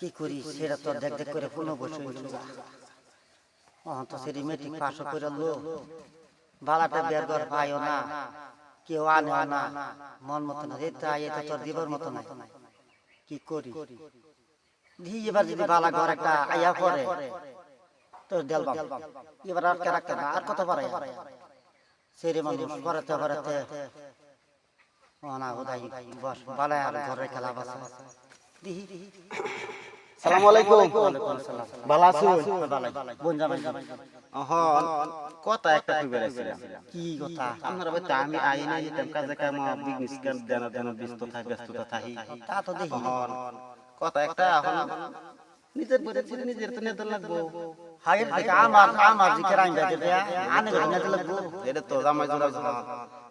কি করি? সেটা তো দেখ দেখ করে পুনঃ বসে তো সেটি মেট্রিক পাস করে লো। বালাটা বের কর পাইও না। কেউ আনেও না। মন মতো না। এটা এটা তোর দিবার মতো না কি করি? দি এবার যদি বালা ঘর একটা আইয়া পরে তোর দেল এবার আর কে রাখতে না আর কত পারে সেরে মানুষ পড়াতে পড়াতে অনা উদাই বস বালায় আর ঘরে খেলা বাসা। দিহি দিহি সালাম আলাইকুম। ভালো আছো বোন কথা একটা কই বেড়াইছিলাম কি কথা? আপনারা বলতে আমি আই না যেতাম কাজে কাম বিজনেস কাম দেনা দেনা ব্যস্ত থাকি ব্যস্ততা থাকি তা তো দেখি। কথা একটা এখন নিজের বলে ছিল নিজের তো নেতা লাগবো। হাগের থেকে আমার আমার দিকে রাইন যাইতে আনে ঘরে নিতে লাগবো। এটা তো জামাই জোড়া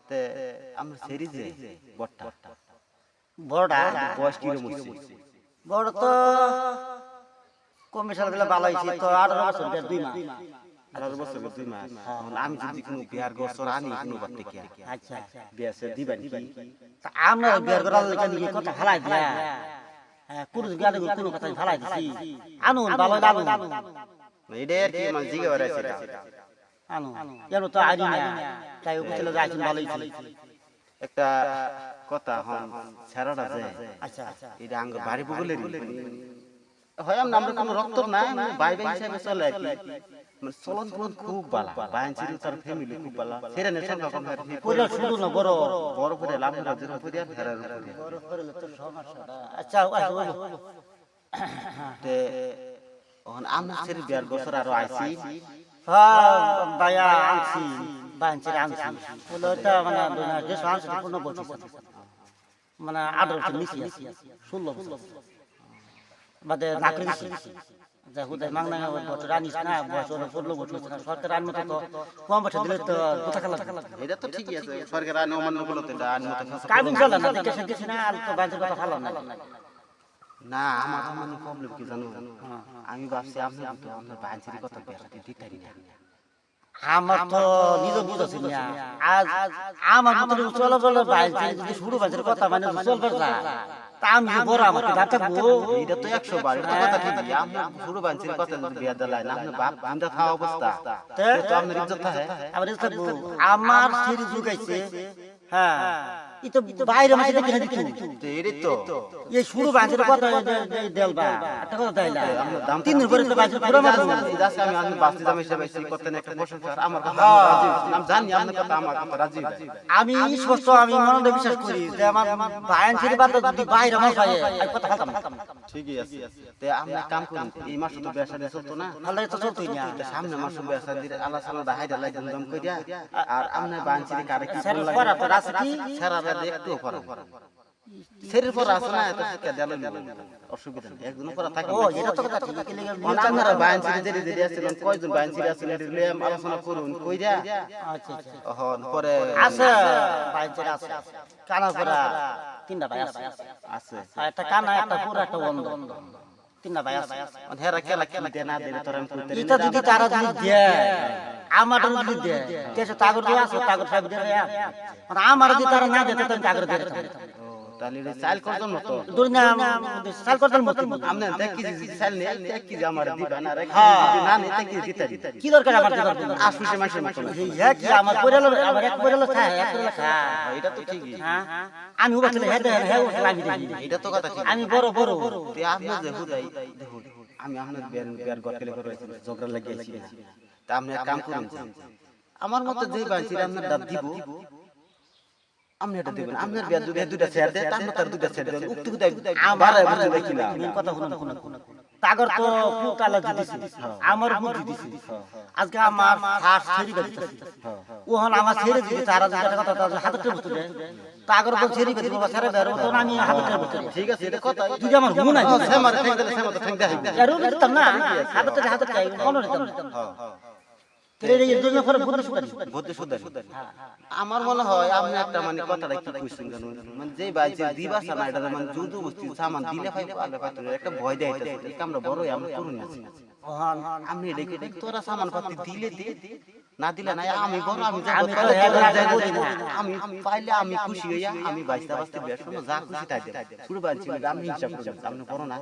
তে আমরা সেরি যে বট্টা বড়টা। বয়স কিরম হচ্ছে? বড় তো কমিশন দিলে ভালো হয়েছে। তো আঠারো বছর দুই মাস। আঠারো বছর দুই মাস। আমি যদি কোনো বিয়ার বছর আনি কোনো আচ্ছা। বিয়া সে দিবেন কি? তা আমরা বের করার লেগে নিয়ে কথা ফালাই দিয়া? হ্যাঁ কোনো কোনো কথা ফালাই দিছি। আনুন ভালো আনুন এটা কি মানে জিগে বেড়াইছে আনুন। এর তো আইনি না। তাই ওকে চলে যাইছেন ভালোই ছিল একটা কথা হন ছাড়াটা যে। আচ্ছা আচ্ছা। এটা আঙ্গ বাড়ি বগলের হয় আমরা আমরা কোনো রক্ত না ভাই ভাই হিসাবে চলে কি। মানে চলন চলন খুব ভালো বাইন ছিল তার ফ্যামিলি খুব ভালো সেটা নেই সঙ্গে কম পুরো শুরু না বড় বড় করে লাভ না যেন পরিয়ার ফেরার উপরে বড় তো সমস্যাটা আচ্ছা আচ্ছা বলো। তে ওহন আমরা সেরি বিয়ার বছর আরও আইছি। হ্যাঁ বায়া আনছি বাঞ্চির আনছি বলে ওটা মানে যে আনছি পূর্ণ বছর মানে আঠারো নিচে আছে ষোলো বছর। বাদে নাকরি দিছি। যা হুদায় মাংনা বছর আনিস না বছর ষোলো বছর না সরকার আনমত তো কম বছর দিলে তো কোথা খেলা এটা তো ঠিকই আছে সরকার আইন অমান্য করল তো এটা আইন মতো ফেসা কাবিন চলে না দেখে সে না আর তো বাঞ্চির কথা ভালো না। না আমার মানে প্রবলেম কি জানো? আমি ভাবছি আপনি আপনার বাইন কথা বেড়াতে দিতারি না। আমার তো নিজ বুঝাছি না। আজ আমার মতো চলে চলে বাইছে যদি শুরু বাইছে কথা মানে চলবে না তা আমি যে বড় আমার কি বাচ্চা এটা তো একশো বার। এটা কথা ঠিকই আমরা শুরু বানছির কথা বিয়া দিলাই না বাপ আমরা খাওয়া অবস্থা। তো আপনার ইজ্জত থাকে। আমার ইচ্ছা আমার সিঁড়ি ঝুঁকাইছে হ্যাঁ। ই তো বাইরে মাঝে দেখে না দেখি তো। এই শুরু বাজার কথা দেলবা। একটা কথা তাই দাম তিন দিন তো বাজার পুরো মারবো আজকে আমি আমি বাস্তি জামা হিসেবে এসে করতেন একটা প্রশংসা। আমার কথা আমি রাজি হইছি। আমি জানি আপনার কথা আমার কথা রাজি আমি স্পষ্ট আমি মনে বিশ্বাস করি যে আমার বাদ যদি বাইরে কথা ঠিকই আছে। তে আমরা কাম করুন এই মাস তো ব্যবসা দিয়ে চলতো না? আল্লাহ তো চলতোই না। সামনে মাস ব্যবসা দিয়ে আল্লাহ সাল্লাহ হাইদা লাইতে দম কইরা আর আপনি বানছিরি কারে কি সারা রাত একটু পড়া শরীর পর আছে না এত শিক্ষা দেওয়া অসুবিধা নেই একদিনও পড়া থাকে ও এটা তো কথা ঠিক কি লেগে মানে আপনারা বায়ান ছিরি যেতে যেতে আসছিলেন কয়জন বায়ান ছিরি আসছিলেন এটা লইয়া আলোচনা করুন কইরা। আচ্ছা আচ্ছা। হন পরে আছে বাইরে আছে কানা পুরা তিনটা ভাই আছে আছে একটা কানা একটা পুরা একটা বন্ধ। তিনটা ভাই আছে মানে হেরা কেলা কি দে না দে তোর আমি এটা যদি তারা যদি দেয় আমার যদি দেয় কেসে তাগর দিয়ে আছে তাগর সাহেব দিয়ে মানে আমার যদি তারা না দেয় তো তাগর দিয়ে তাহলে চাল করজন মতো। দুই না সাল করতাম মত। আমনে দেখ কি চাল নেই দেখ কি আমার দিবা না রে হ্যাঁ। না নেই দেখ কি দিতা দিতা কি দরকার আমার দিবার আশুষে মাসে মতো হ্যাঁ কি আমার পরিয়াল আমার এক পরিয়াল খায় এক পরিয়াল খায় এটা তো ঠিকই। হ্যাঁ আমি উবা ছেলে হ্যাঁ হ্যাঁ উঠে আমি দেখি এটা তো কথা ঠিক। আমি বড় বড়। তে আপনি যে হুদাই দেখুন আমি আপনার বিয়ার বিয়ার গট কেলে করে ঝগড়া লাগিয়েছি তা আপনি এক কাম করুন। আমার মতে যে বাঁচি আপনার দাঁত দিব আপনি এটা দিবেন আপনার বিয়ার দুটা দুটা শেয়ার দেয় আপনার তার দুটা শেয়ার দেন। উক্তি হুদাই আমার বুঝে দেখি না কথা শুনুন শুনুন। তাগর তো পুতালা দিছি আমার বুদ্ধি দিছি আজকে আমার ফার্স্ট ছেড়ে গেছে ওহন আমার ছেড়ে দিছে তারা যেটা কথা তার হাতে বস্তু দেয় তাগর তো ছেড়ে গেছে বাবা ছেড়ে বেরো তো আমি হাতে বস্তু ঠিক আছে এটা কথা। যদি আমার হুন নাই সেমার ঠেং দিলে সেমার ঠেং দেয় এর না। হাতে হাতে চাই কোন? দিতাম তেরে এই আমার মনে হয় আপনি একটা মানে কথাটা কি কইছেন জানো মানে যে ভাই যে দিবা সানা এটা মানে যুদু বস্তি সামান দিলে আলে পাইতো একটা ভয় দেয় এটা আমরা বড় আমরা করুন আছি। ওহন আমি দেখি তোরা সামান পাতি দিলে দে? না দিলে না আমি বড় আমি আমি লাখ পাইলে আমি খুশি হইয়া আমি বাইসতে বাইসতে সময় যা খুশি তাই দেব। শুরু বানছি আমি হিসাব করে যাব আপনি বড় না।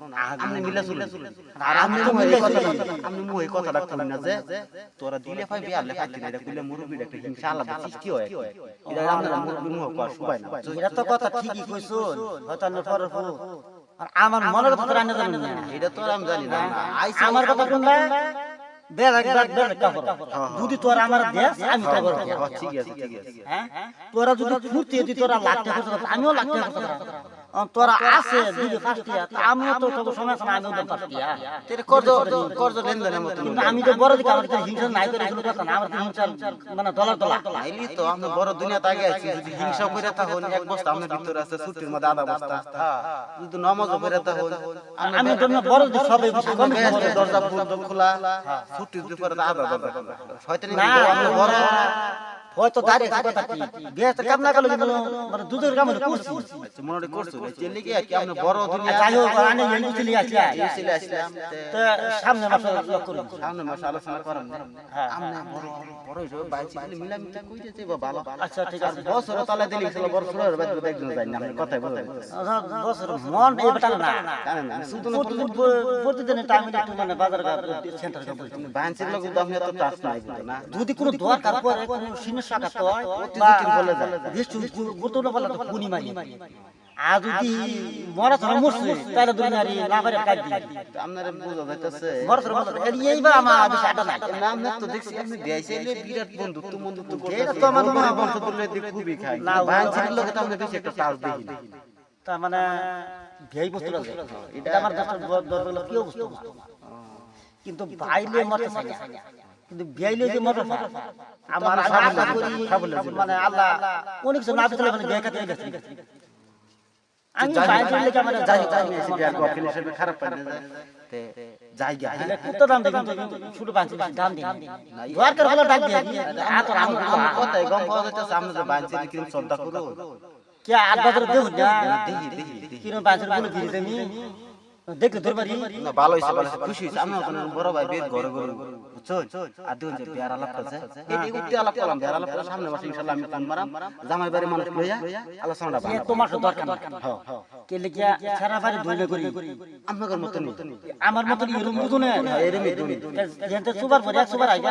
আপনি মিলে চলে। আর আপনি কথা। আপনি না যে তোরা দিলে পাইবি আর লেখাইতে না এটা কইলে মুরব্বির একটা হিংসা আলাদা সৃষ্টি হয়। এটা আপনারা কর না এটা তো কথা ঠিকই কইছো পরে পরে আর আমার মনের কথা জানি না। এটা তো আমি জানি না। আমার কথা শুনলে বেড়া বেড়া বেড়া কাপড় যদি তোরা আমার দেশ আমি কাপড় হ্যাঁ, ঠিক আছে ঠিক আছে। হ্যাঁ তোরা যদি ফুর্তি যদি তোরা লাখ টাকা আমিও লাখ টাকা। তোরা আছে দিদি ফার্স্টিয়া আমিও তো তত সময় আছে আমিও দেব ফার্স্টিয়া তেরে কর্জ কর্জ লেনদেনের মতো। কিন্তু আমি তো বড় দিকে আমার তো হিংসা নাই করে এগুলো কথা না আমার তো হিংসা মানে ডলার ডলার আইলি তো আমরা বড় দুনিয়াতে আগে আছি যদি হিংসা করে তখন এক বস্তা আমাদের ভিতরে আছে ছুটির মধ্যে আধা বস্তা। যদি নমাজ করে তখন আমি তো বড় দিকে সবাই কম দরজা বন্ধ খোলা ছুটির দুপুরে আধা দরজা খোলা শয়তানি বড় হয়তো দাঁড়িয়ে কাম না মানে দুধের কাম করছি আচ্ছা, মনে করছ চেলে কি কি আমরা বড় দুনিয়া যাই হোক আনে এই চলে আসলে চলে আসলাম তো সামনে মাসে লক করুন সামনে মাসে আলোচনা করাম হ্যাঁ। আমরা বড় বড় হিসেবে কইতে ভালো আচ্ছা ঠিক আছে বছর তালে দিলি ছিল বড় ছোট বাইরে একজন যাই না কথাই বলে বছর মন এই বেটা না শুধু প্রতিদিন প্রতিদিন টাইম একটু মানে বাজার সেন্টার লোক তো আপনি এত টাচ নাই না যদি কোনো দরকার পড়ে কোনো সিনের শাখা তো প্রতিদিন বলে যায়। বেশ গুরুত্বপূর্ণ বলে তো পুনি মারি আর যদি মরা ছাড়া মরছে তাহলে দুনিয়ারি না পারে কাজ দিই আপনারা বোঝা যাইতেছে। মরা ছাড়া মরছে এই এইবার আমার বেশি আটা নাই। না আমরা তো দেখছি আপনি দেয়াইছিলে বিরাট বন্ধুত্ব বন্ধুত্ব এটা তো আমার মনে বংশ তুললে দিক খুবই খাই না, বাইন্সির তো আমরা বেশি একটা টাচ দেখি না তার মানে ভেই বস্তু এটা আমার দরকার কেউ বুঝতে কিন্তু মরতে চাই। কিন্তু বেইলে যে চায়, আমার আশা করি মানে আল্লাহ অনেক কিছু না পেলে মানে বিয়ে খাতে গেছে। আমি বাইরে লেগে মানে যাই যাই এসে বিয়ার গফিল হিসেবে খারাপ পাই। তে জায়গা কত দাম দিই কিন্তু বাঁচি দাম দিই দরকার হলো ডাক দিয়ে আ তো আমি কথাই গম পাওয়া যাইতেছে আমরা যে বাইন্সির কিরম শ্রদ্ধা করো কে আট বছর দেব না দেখি দেখি দেখি কিরম বাঁচের বলে ফিরে দেমি দেখে তোর না ভালো হইছে ভালো খুশি হইছে আমরা বড় ভাই বের ঘরে ঘরে। বুঝছ আর দেখুন যে বিয়ার আলাপ করছে এই উঠতে আলাপ করলাম বিয়ার আলাপ করে সামনে মাসে ইনশাআল্লাহ আমি ফোন মারাম জামাই বাড়ি মানুষ লইয়া আলোচনাটা বানাবো। তোমার তো দরকার হ্যাঁ কে লিখিয়া সারা বাড়ি ধুইলে করি? আপনাদের মতো আমার মতো এরকম বুঝো না এরমই তুমি যেতে সুবার পরে সুবার আইবে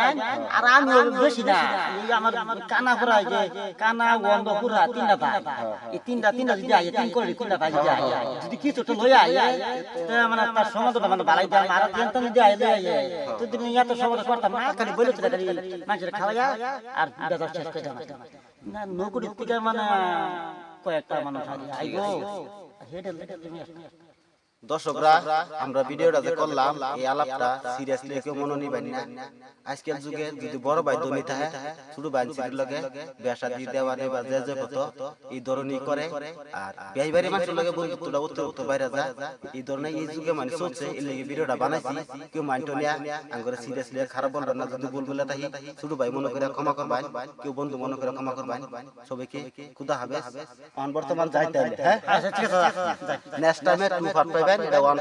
আর আমি বেশি না। এই আমার কানা পুরা কানা গন্ধ পুরা তিনটা ভাই। এই তিনটা তিনটা যদি আইয়ে তিন করে তিনটা ভাই যদি আইয়ে যদি কিছু তো লইয়া আইয়ে তো মানে তার সমাধান মানে বাড়াই দাম আর তিনটা যদি আইলে আইয়ে তো দিন এত সমাধান করতাম না খালি বলে তো খালি মানুষের খাওয়া আর বেদর শেষ করে দাম না নকুড়ি থেকে মানে কয়েকটা মানুষ আইব। হেঁটে হেঁটে দর্শকরা আমরা ভিডিওটা যে করলাম এই আলাপটা সিরিয়াসলি কেউ মনে নিবেন না। আজকের যুগে যদি বড় ভাই দমি থাকে ছোট ভাই লগে বেসা দিয়ে দেওয়া যে যে হতো এই ধরনই করে। আর বিয়াই বাড়ি মানুষের লগে বন্ধুত্বটা উত্তর উত্তর বাইরে যায় এই ধরনের এই যুগে মানে চলছে এই লেগে ভিডিওটা বানাইছি কেউ মাইন্ড নিয়া। আঙ্গরে সিরিয়াসলি খারাপ বলবেন না যদি বলব তাই ছোট ভাই মনে করে ক্ষমা করবেন কেউ বন্ধু মনে করে ক্ষমা করবেন সবাইকে খুদা হবে বর্তমান যাইতে হ্যাঁ? আচ্ছা ঠিক আছে নেক্সট টাইমে টু ফাট এটা ওয়ান